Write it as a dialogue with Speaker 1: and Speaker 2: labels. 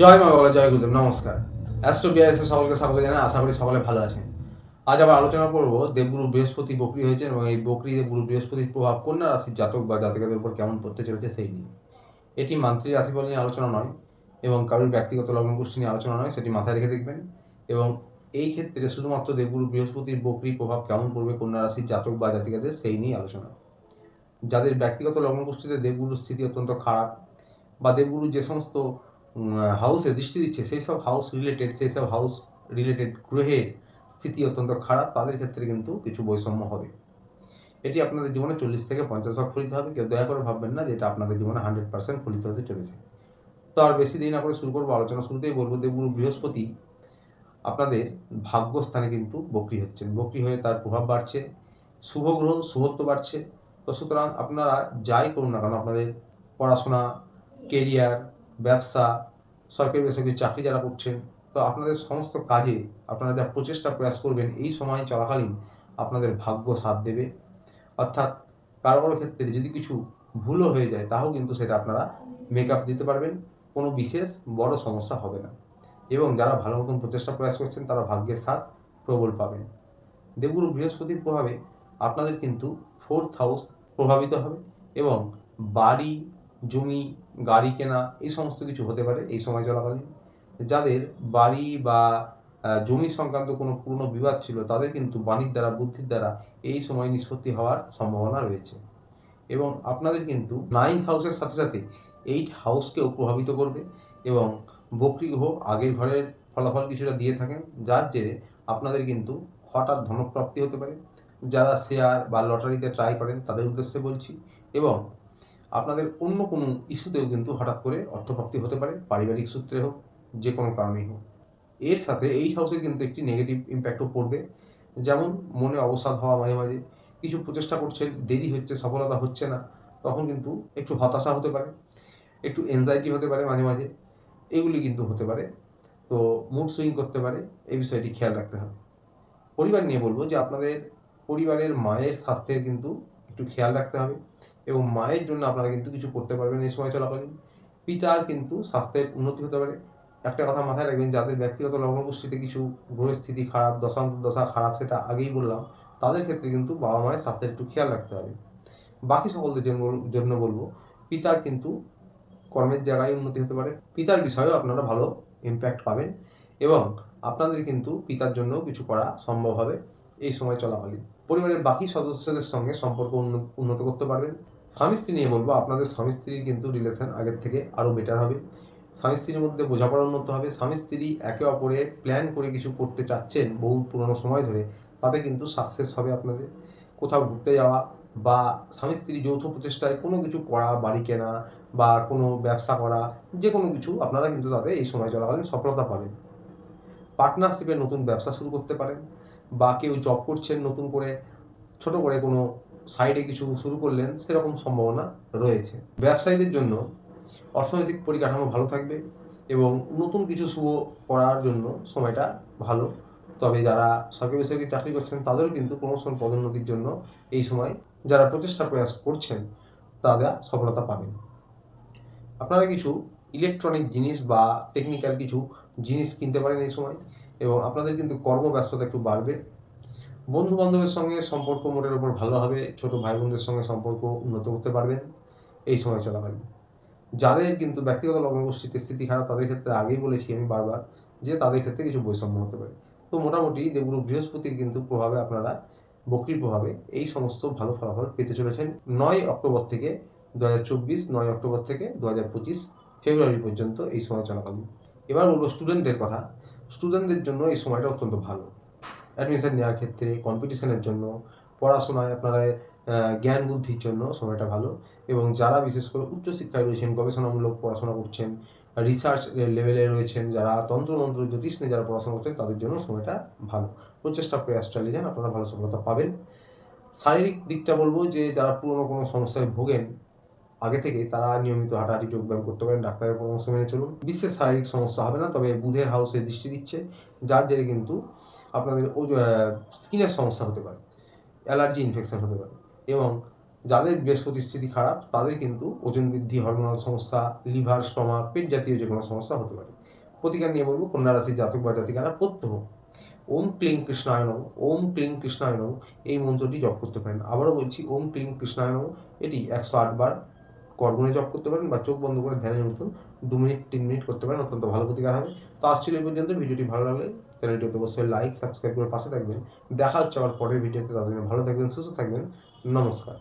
Speaker 1: জয় মা বাবা জয় গুরুদেব, নমস্কার। অ্যাস্ট্রো বিআরএস সকলকে স্বাগত জানাই, আশা করি সকলে ভালো আছেন। আজ আবার আলোচনা করব দেবগুরু বৃহস্পতি বকরি হয়েছেন এবং এই বকরি দেবগুরু বৃহস্পতির প্রভাব কন্যা রাশির জাতক বা জাতকের উপর কেমন পড়তে চলেছে সেই নিয়ে। এটি মান্ত্রিক রাশিফল নিয়ে আলোচনা নয় এবং কারোর ব্যক্তিগত লগ্ন গোষ্ঠী নিয়ে আলোচনা নয়, সেটি মাথায় রেখে দেখবেন। এবং এই ক্ষেত্রে শুধুমাত্র দেবগুরু বৃহস্পতির বকরির প্রভাব কেমন পড়বে কন্যা রাশির জাতক বা জাতিকাদের, সেই নিয়ে আলোচনা। যাদের ব্যক্তিগত লগ্ন গোষ্ঠীতে দেবগুরুর স্থিতি অত্যন্ত খারাপ বা দেবগুরু যে সমস্ত হাউসে দৃষ্টি দিচ্ছে, সেই সব হাউস রিলেটেড সেই সব হাউস রিলেটেড গ্রহের স্থিতি অত্যন্ত খারাপ, তাদের ক্ষেত্রে কিন্তু কিছু বৈষম্য হবে। এটি আপনাদের জীবনে চল্লিশ থেকে পঞ্চাশ ভাগ ফলিত হবে, কেউ দয়া করে ভাববেন না যে এটা আপনাদের জীবনে হান্ড্রেড পার্সেন্ট ফলিত হতে চলেছে। তো আর বেশি দেরি না করে শুরু করব, আলোচনা শুরুতেই বলব দেবগুরু বৃহস্পতি আপনাদের ভাগ্যস্থানে কিন্তু বকরি হচ্ছেন। বকরি হয়ে তার প্রভাব বাড়ছে, শুভ গ্রহ, শুভত্ব বাড়ছে। তো সুতরাং আপনারা যাই করুন না কেন, আপনাদের পড়াশোনা কেরিয়ার ব্যবসা, সরকারি বেসরকারি চাকরি যারা করছেন, তো আপনাদের সমস্ত কাজে আপনারা যা প্রচেষ্টা প্রয়াস করবেন এই সময় চলাকালীন আপনাদের ভাগ্য সাথ দেবে। অর্থাৎ কারও কারও ক্ষেত্রে যদি কিছু ভুলও হয়ে যায়, তাও কিন্তু সেটা আপনারা মেকআপ দিতে পারবেন। কোনো বিশেষ বড় সমস্যা হবে না। এবং যারা ভালো মতন প্রচেষ্টা প্রয়াস করছেন, তারা ভাগ্যের সাথ প্রবল পাবেন। দেবগুরু বৃহস্পতির প্রভাবে আপনাদের কিন্তু ফোর্থ হাউস প্রভাবিত হবে এবং বাড়ি জমি, গাড়ি কেনা, এই সমস্ত কিছু হতে পারে এই সময় চলাকালীন। যাদের বাড়ি বা জমি সংক্রান্ত কোনো পুরনো বিবাদ ছিল, তাদের কিন্তু বাণীর দ্বারা, বুদ্ধির দ্বারা এই সময় নিষ্পত্তি হওয়ার সম্ভাবনা রয়েছে। এবং আপনাদের কিন্তু নাইন্থ হাউসের সাথে সাথে এইট হাউসকেও প্রভাবিত করবে এবং বকরি গ্রহ আগের ঘরের ফলাফল কিছুটা দিয়ে থাকেন, যার জেরে আপনাদের কিন্তু হঠাৎ ধনপ্রাপ্তি হতে পারে। যারা শেয়ার বা লটারিতে ট্রাই করেন, তাদের উদ্দেশ্যে বলছি। এবং আপনাদের অন্য কোনো ইস্যুতেও কিন্তু হঠাৎ করে অর্থপ্রাপ্তি হতে পারে, পারিবারিক সূত্রে হোক, যে কোনো কারণেই হোক। এর সাথে এই হাউসের কিন্তু একটি নেগেটিভ ইম্প্যাক্টও পড়বে। যেমন মনে অবসাদ হওয়া মাঝে মাঝে, কিছু প্রচেষ্টা করছেন, দেরি হচ্ছে, সফলতা হচ্ছে না, তখন কিন্তু একটু হতাশা হতে পারে, একটু এনজাইটি হতে পারে মাঝে মাঝে, এগুলি কিন্তু হতে পারে। তো মুড সুইং করতে পারে, এই বিষয়টি খেয়াল রাখতে হবে। পরিবার নিয়ে বলব যে আপনাদের পরিবারের মায়ের স্বাস্থ্যের কিন্তু একটু খেয়াল রাখতে হবে। এবং মায়ের জন্য আপনারা কিন্তু কিছু করতে পারবেন এই সময় চলাকালীন। পিতার কিন্তু স্বাস্থ্যের উন্নতি হতে পারে। একটা কথা মাথায় রাখবেন, যাদের ব্যক্তিগত লগ্নগোষ্ঠীতে কিছু গ্রহের স্থিতি খারাপ দশান্ত দশা খারাপ, সেটা আগেই বললাম, তাদের ক্ষেত্রে কিন্তু বাবা মায়ের স্বাস্থ্যের একটু খেয়াল রাখতে হবে। বাকি সকলদের জন্য বলব, পিতার কিন্তু কর্মের জায়গায় উন্নতি হতে পারে। পিতার বিষয়েও আপনারা ভালো ইম্প্যাক্ট পাবেন এবং আপনাদের কিন্তু পিতার জন্য কিছু করা সম্ভব হবে এই সময় চলাকালীন। পরিবারের বাকি সদস্যদের সঙ্গে সম্পর্ক উন্ন- উন্নত করতে পারবেন। স্বামী স্ত্রী নিয়ে বলব, আপনাদের স্বামী স্ত্রীর কিন্তু রিলেশন আগের থেকে আরও বেটার হবে। স্বামী স্ত্রীর মধ্যে বোঝাপড়া উন্নত হবে। স্বামী স্ত্রী একে অপরে প্ল্যান করে কিছু করতে চাচ্ছেন বহু পুরনো সময় ধরে, তাতে কিন্তু সাকসেস হবে আপনাদের। কোথাও ঘুরতে যাওয়া বা স্বামী স্ত্রী যৌথ প্রচেষ্টায় কোনো কিছু করা, বাড়ি কেনা বা কোনো ব্যবসা করা যে কোনো কিছু আপনারা কিন্তু তাতে এই সময় চলাকালীন সফলতা পাবেন। পার্টনারশিপে নতুন ব্যবসা শুরু করতে পারেন। বা কেউ জব করছেন নতুন করে, ছোট করে কোনো সাইডে কিছু শুরু করলেন, সেরকম সম্ভাবনা রয়েছে। ব্যবসায়ীদের জন্য অর্থনৈতিক পরিকাঠামো ভালো থাকবে এবং নতুন কিছু শুভ করার জন্য সময়টা ভালো। তবে যারা সরকারি বেসরকারি চাকরি করছেন, তাদেরও কিন্তু প্রমোশন পদোন্নতির জন্য এই সময় যারা প্রচেষ্টা প্রয়াস করছেন, তারা সফলতা পাবেন। আপনারা কিছু ইলেকট্রনিক জিনিস বা টেকনিক্যাল কিছু জিনিস কিনতে পারেন এই সময়। এবং আপনাদের কিন্তু কর্মব্যস্ততা একটু বাড়বে। বন্ধু বান্ধবের সঙ্গে সম্পর্ক মোটের ওপর ভালো হবে, ছোট ভাই বোনদের সঙ্গে সম্পর্ক উন্নত করতে পারবেন। এই সময় চলাকালীন যাদের কিন্তু ব্যক্তিগত লগ্নগোষ্ঠীতে স্থিতি খারাপ, তাদের ক্ষেত্রে আগেই বলেছি আমি বারবার যে তাদের ক্ষেত্রে কিছু বৈষম্য হতে পারে। তো মোটামুটি দেবগুরু বৃহস্পতির কিন্তু প্রভাবে আপনারা বকরির প্রভাবে এই সমস্ত ভালো ফলাফল পেতে চলেছেন নয় অক্টোবর থেকে দু হাজার চব্বিশ, নয় অক্টোবর থেকে দু হাজার পঁচিশ ফেব্রুয়ারি পর্যন্ত এই সময় চলাকালীন এবার বলব স্টুডেন্টদের কথা। স্টুডেন্টদের জন্য এই সময়টা অত্যন্ত ভালো। অ্যাডমিশন নেওয়ার ক্ষেত্রে কম্পিটিশনের জন্য, পড়াশোনায় আপনারা জ্ঞান বুদ্ধির জন্য সময়টা ভালো এবং যারা বিশেষ করে উচ্চশিক্ষায় রয়েছেন, গবেষণামূলক পড়াশোনা করছেন রিসার্চ লেভেলে রয়েছেন, যারা তন্ত্রমন্ত্র জ্যোতিষ নিয়ে যারা পড়াশোনা করছেন, তাদের জন্য সময়টা ভালো। প্রচেষ্টা প্রয়াস চালিয়ে যান, আপনারা ভালো সফলতা পাবেন। শারীরিক দিকটা বলব যে, যারা পুরনো কোনো সমস্যায় ভোগেন আগে থেকে তারা নিয়মিত হাঁটাহাঁটি যোগব্যায়াম করতে পারেন, ডাক্তারের পরামর্শ মেনে চলুন। বিশেষ শারীরিক সমস্যা হবে না, তবে বুধের হাউসে দৃষ্টি দিচ্ছে, যার জেরে কিন্তু আপনাদের স্কিনের সমস্যা হতে পারে, অ্যালার্জি ইনফেকশন হতে পারে এবং যাদের বৃহস্পতির স্থিতি খারাপ, তাদের কিন্তু ওজন বৃদ্ধি হরমোনাল সমস্যা লিভার স্টমাক পেট জাতীয় যে কোনো সমস্যা হতে পারে। প্রতিকার নিয়ে বলব, কন্যা রাশির জাতক বা জাতিকারা প্রত্যহ ওম ক্লিং কৃষ্ণায় নম ওম ক্লিং কৃষ্ণায় এই মন্ত্রটি জপ করতে পারেন। আবারও বলছি, ওম ক্লিং কৃষ্ণায় নম এটি একশো আটবার করগুণে জপ করতে পারেন বা চোখ বন্ধ করে ধ্যানের মতন দু মিনিট, তিন মিনিট করতে পারেন, অত্যন্ত ভালো প্রতিকার হবে। তো আসছিল এই পর্যন্ত, ভিডিওটি ভালো লাগলে চ্যানেলটি অবশ্যই লাইক সাবস্ক্রাইব করে পাশে থাকবেন। দেখা হচ্ছে আবার পরের ভিডিওতে তাদের ভালো থাকবেন, সুস্থ থাকবেন। নমস্কার।